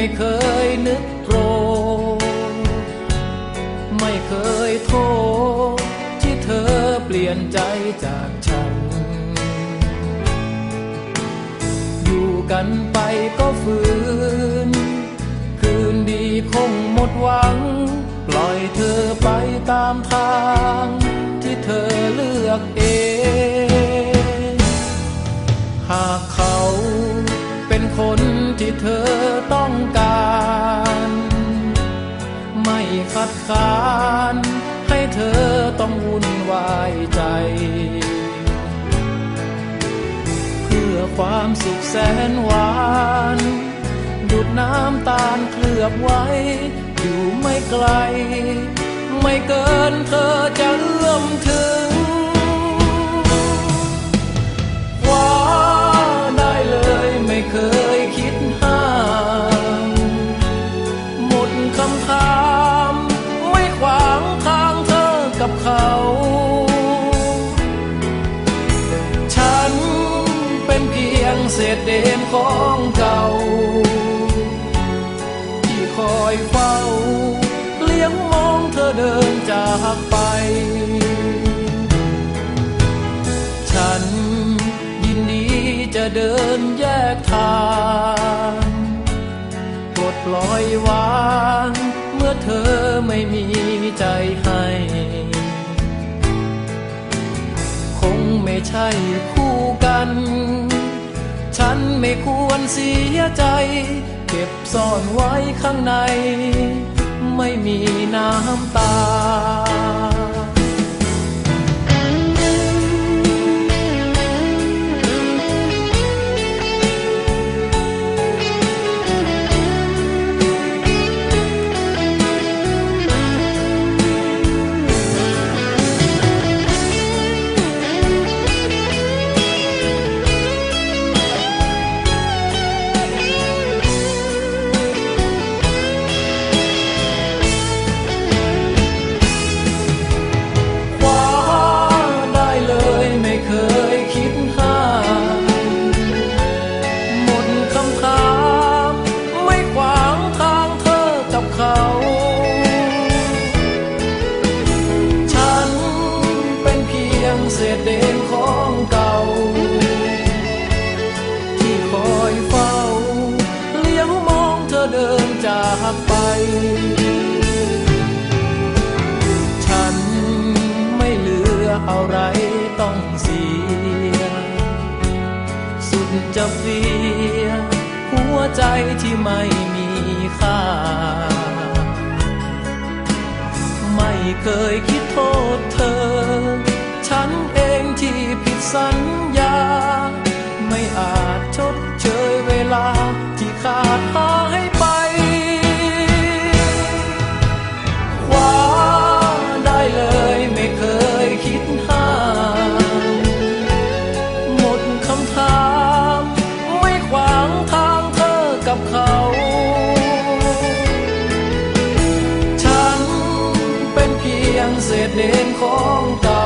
ไม่เคยนึกโกรธไม่เคยโทษที่เธอเปลี่ยนใจจากฉัน อยู่กันไปก็ฝืน คืนดีคงหมดหวัง ปล่อยเธอไปตามทาง ที่เธอเลือกเอง หากเขาเป็นคนที่เธอต้องการ คัดค้านให้เธอต้องวุ่นวายใจ เพื่อความสุขแสนหวานดูดน้ำตาลเคลือบไว้ อยู่ไม่ไกล ไม่เกินเธอจะเอื้อมถึงว่าได้เลยไม่เคยคิดห้าม หมดคำถาม เป็นเพียงเศษเดมของเก่า ที่คอยเฝ้า เลี้ยงมองเธอเดินจากไป ฉันยินดีจะเดินแยกทางปลดปล่อยวางเมื่อเธอไม่มีใจให้คงไม่ใช่คู่กัน ฉันไม่ควรเสียใจ เก็บซ่อนไว้ข้างใน ไม่มีน้ำตาากไป ฉันไม่เหลืออะไรต้องเสีย สุดจะเฟีย หัวใจที่ไม่มีค่า ไม่เคยคิดโทษเธอ 脸孔